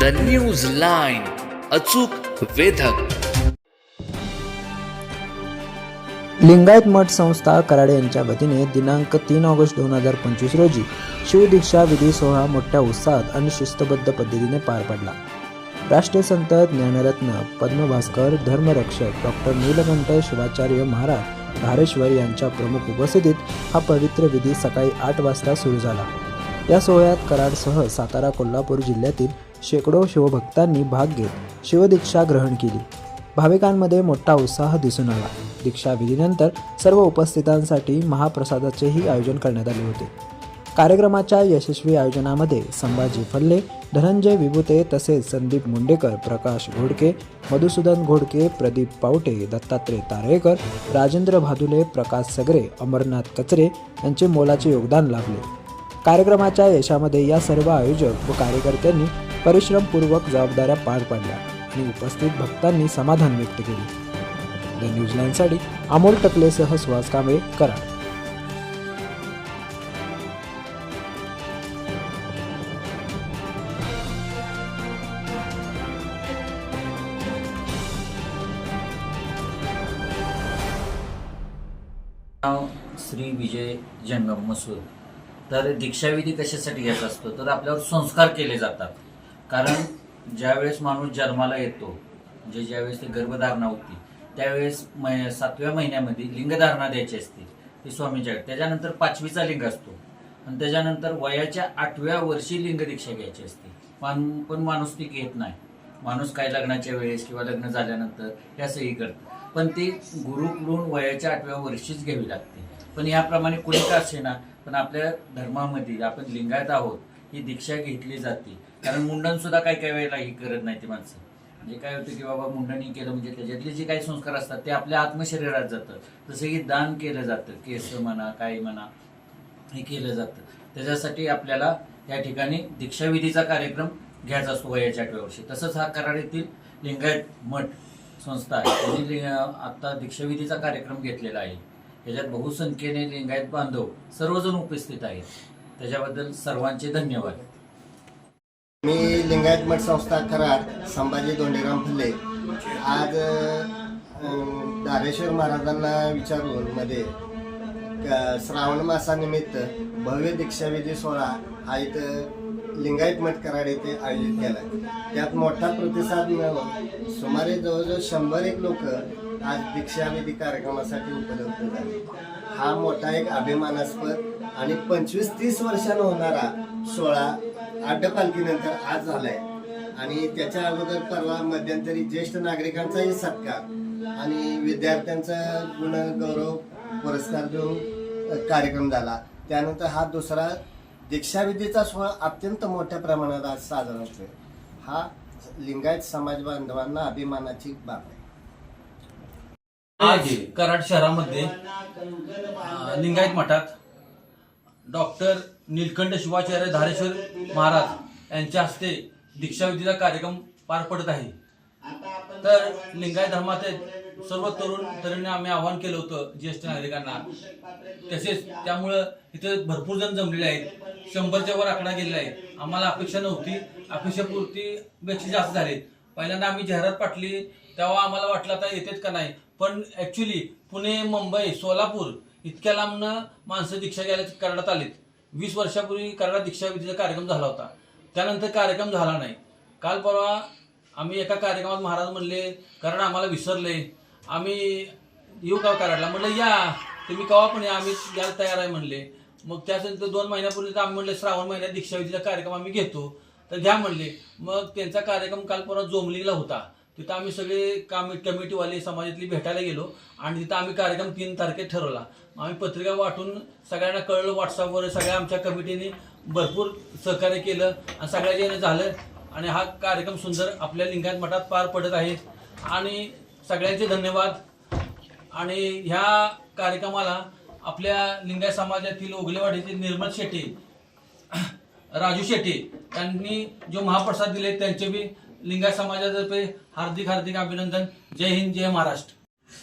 The news line अचूक वेधक. लिंगायत मठ संस्था कराडे यांच्या वतीने दिनांक तीन ऑगस्ट दोन हजार पंचवीस रोजी शिवदीक्षा विधी सोहळा मोठ्या उत्साहात आणि शिस्तबद्ध पद्धतीने पार पडला. राष्ट्रीय संत ज्ञानरत्न पद्मभास्कर धर्मरक्षक डॉक्टर नीलकंठ शिवाचार्य महाराज धारेश्वर यांच्या प्रमुख उपस्थितीत हा पवित्र विधी सकाळी आठ वाजता सुरू झाला. या सोहळ्यात कराडसह सातारा कोल्हापूर जिल्ह्यातील शेकडो शिवभक्तांनी भाग घेत शिवदीक्षा ग्रहण केली. भाविकांमध्ये मोठा उत्साह दिसून आला. दीक्षाविधीनंतर सर्व उपस्थितांसाठी महाप्रसादाचेही आयोजन करण्यात आले होते. कार्यक्रमाच्या यशस्वी आयोजनामध्ये संभाजी फल्ले धनंजय विभुते तसेच संदीप मुंडेकर प्रकाश घोडके मधुसूदन घोडके प्रदीप पावटे दत्तात्रय तारेकर राजेंद्र भादुले प्रकाश सगरे अमरनाथ कचरे यांचे मोलाचे योगदान लाभले. कार्यक्रमाच्या यशामध्ये या सर्व आयोजक व कार्यकर्त्यांनी परिश्रमपूर्वक जबाबदाऱ्या पार पाडल्या आणि उपस्थित भक्तांनी समाधान व्यक्त केले. द न्यूझीलँडसाठी अमोल टकलेसह सुहास कांबळे कराड. नाव श्री विजय जंगम मसूर तर दीक्षाविधी कशासाठी घ्यायचा असतो? तर आपल्यावर संस्कार केले जातात. कारण ज्यावेळेस माणूस जन्माला येतो म्हणजे ज्यावेळेस ती गर्भधारणा होती त्यावेळेस मै सातव्या महिन्यामध्ये लिंगधारणा द्यायची असते ती स्वामीच्या त्याच्यानंतर पाचवीचा लिंग असतो. आणि त्याच्यानंतर वयाच्या आठव्या वर्षी लिंगदीक्षा घ्यायची असते. पण पण माणूस ती घेत नाही. माणूस काय लग्नाच्या वेळेस किंवा लग्न झाल्यानंतर ह्या सही करतं. पण ती गुरुकडून वयाच्या आठव्या वर्षीच घ्यावी लागते. पण याप्रमाणे कुणी का असे ना पण आपल्या धर्मामध्ये आपण लिंगायत आहोत ही दीक्षा घेतली जाते. कारण मुंडन सुद्धा काही काही वेळेला ही करत नाही ती माणसं. म्हणजे काय होतं की बाबा मुंडणी केलं म्हणजे त्याच्यातले जे काही संस्कार असतात ते आपल्या आत्मशरीरात जातं. जसं की दान केलं जातं केस म्हणा काय म्हणा हे केलं जातं. त्याच्यासाठी आपल्याला या ठिकाणी दीक्षाविधीचा कार्यक्रम घ्यायचा असतो वयाच्या आठव्या वर्षी. तसंच हा कराड येथील लिंगायत मठ संस्था आहे. त्यांनी लि- आता दीक्षाविधीचा कार्यक्रम घेतलेला आहे. याच्यात बहुसंख्येने लिंगायत बांधव सर्वजण उपस्थित आहेत. त्याच्याबद्दल सर्वांचे धन्यवाद. मी लिंगायत मठ संस्था कराड संभाजी दोंडेराम फुले. आज दारेश्वर महाराजांना विचारून मध्ये श्रावण मासानिमित्त भव्य दीक्षाविधी सोहळा हा इथं लिंगायत मठ कराड येथे आयोजित केला. त्यात मोठा प्रतिसाद मिळून सुमारे जवळजवळ शंभर एक लोक आज दीक्षाविधी कार्यक्रमासाठी उपलब्ध झाले. हा मोठा एक अभिमानास्पद आणि पंचवीस तीस वर्षानं होणारा सोहळा अड्डपालखीनंतर आज झालाय. आणि त्याच्या अगोदर परवा मध्यंतरी ज्येष्ठ नागरिकांचाही सत्कार आणि विद्यार्थ्यांचा गुण गौरव पुरस्कार देऊन कार्यक्रम झाला. त्यानंतर हा दुसरा दीक्षाविधीचा सोहळा अत्यंत मोठ्या प्रमाणात आज साजरा होतोय. हा लिंगायत समाज बांधवांना अभिमानाची बाब आहे. आज कराड शहरामध्ये लिंगायत मठात डॉक्टर नीलकंठ शिवाचार्य धारेश्वर महाराज यांच्या हस्ते दीक्षाविधीचा कार्यक्रम पार पडत आहे. तर लिंगायत धर्माचे सर्व तरुण तरुणी आम्ही आवाहन केलं होतं ज्येष्ठ नागरिकांना. तसेच त्यामुळं इथे भरपूर जण जमलेले आहेत. शंभरच्या वर आकडा गेलेला आहे. आम्हाला अपेक्षा नव्हती. अपेक्षापूर्ती पेक्षा जास्त झालीत. पहिल्यांदा आम्ही जाहिरात पाठली. तेव्हा आम्हाला वाटलं आता येतेच का नाही. पण ॲक्च्युली पुणे मुंबई सोलापूर इतक्या लांबनं माणसं दीक्षा घ्यायला करण्यात आलीत. वीस वर्षापूर्वी कराडा दीक्षाविधीचा कार्यक्रम झाला होता. त्यानंतर कार्यक्रम झाला नाही. काल परवा आम्ही एका कार्यक्रमात महाराज म्हणले कारण आम्हाला विसरले. आम्ही येऊ का कराडला? म्हणलं या. तुम्ही कवा पण या. आम्ही यायला तयार आहे म्हणले. मग त्यानंतर दोन महिन्यापूर्वी तर आम्ही म्हणले श्रावण महिन्यात दीक्षाविधीचा कार्यक्रम आम्ही घेतो. तर घ्या म्हणले मग त्यांचा कार्यक्रम काल परवा जोमलीला होता. तिथं आम्ही सगळे काम कमिटीवाले समाजातली भेटायला गेलो आणि तिथं आम्ही कार्यक्रम तीन तारखेत ठरवला. आम्ही पत्रिका वाटून सगळ्यांना कळलं व्हॉट्सअपवर सगळ्या आमच्या कमिटीने भरपूर सहकार्य केलं आणि सगळ्याच्या याने झालं आणि हा कार्यक्रम सुंदर आपल्या लिंगायत मठात पार पडत आहे. आणि सगळ्यांचे धन्यवाद. आणि ह्या कार्यक्रमाला आपल्या लिंगायत समाजातील ओगलेवाडीचे निर्मल शेट्टी राजू शेट्टी यांनी जो महाप्रसाद दिले त्यांचे बी लिंगायत समाजातर्फे हार्दिक हार्दिक अभिनंदन. जय हिंद जय महाराष्ट्र.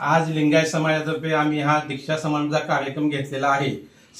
आज लिंगायत समाजातर्फे आम्ही हा दीक्षा समाजाचा कार्यक्रम घेतलेला आहे.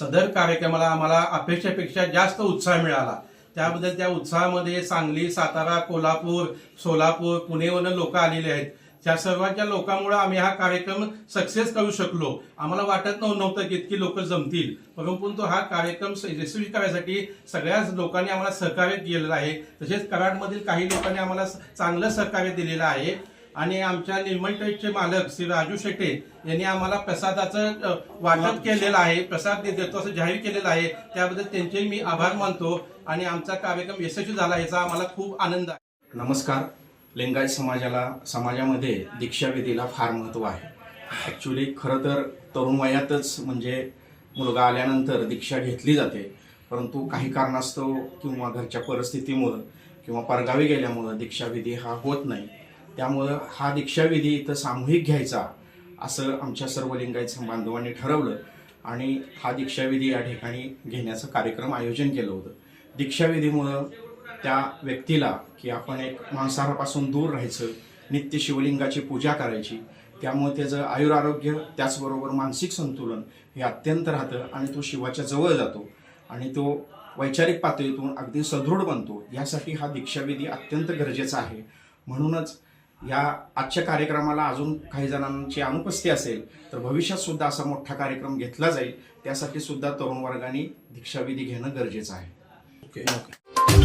सदर कार्यक्रमाला आम्हाला अपेक्षेपेक्षा जास्त उत्साह मिळाला. त्याबद्दल त्या उत्साहामध्ये सांगली सातारा कोल्हापूर सोलापूर पुणेवरून लोक आलेले आहेत. त्या सर्वांच्या लोकांमुळे आम्ही हा कार्यक्रम सक्सेस करू शकलो. आम्हाला वाटत नव्ह- नव्हतं की इतकी लोक जमतील. परंतु हा कार्यक्रम यशस्वी करायसाठी सगळ्याच लोकांनी आम्हाला सहकार्य केलेलं आहे. तसेच कराडमधील काही लोकांनी आम्हाला चांगलं सहकार्य दिलेलं आहे. आणि आमच्या निर्मल ट्रेडचे मालक श्री राजू शेट्टे यांनी आम्हाला प्रसादाचं वाटप केलेलं आहे. प्रसाद देतो असं जाहीर केलेलं आहे. त्याबद्दल त्यांचे मी आभार मानतो. आणि आमचा कार्यक्रम यशस्वी झाला याचा आम्हाला खूप आनंद आहे. नमस्कार. लिंगायत समाजाला समाजामध्ये दीक्षाविधीला फार महत्त्व आहे. ॲक्च्युली खरं तर तरुण वयातच म्हणजे मुलगा आल्यानंतर दीक्षा घेतली जाते. परंतु काही कारणास्तव किंवा घरच्या परिस्थितीमुळं किंवा परगावी गेल्यामुळं दीक्षाविधी हा होत नाही. त्यामुळं हा दीक्षाविधी इथं सामूहिक घ्यायचा असं आमच्या सर्व लिंगायत बांधवांनी ठरवलं आणि हा दीक्षाविधी या ठिकाणी घेण्याचं कार्यक्रम आयोजन केलं होतं. दीक्षाविधीमुळं त्या व्यक्तीला की आपण एक मांसाहारापासून दूर राहायचं नित्य शिवलिंगाची पूजा करायची त्यामुळे त्याचं आयुरारोग्य त्याचबरोबर मानसिक संतुलन हे अत्यंत राहतं आणि तो शिवाच्या जवळ जातो आणि तो वैचारिक पातळीतून अगदी सदृढ बनतो. यासाठी हा दीक्षाविधी अत्यंत गरजेचा आहे. म्हणूनच या आजच्या कार्यक्रमाला अजून काही जणांची अनुपस्थिती असेल तर भविष्यात सुद्धा असा मोठा कार्यक्रम घेतला जाईल. त्यासाठी सुद्धा तरुण वर्गाने दीक्षाविधी घेणं गरजेचं आहे. Okay okay.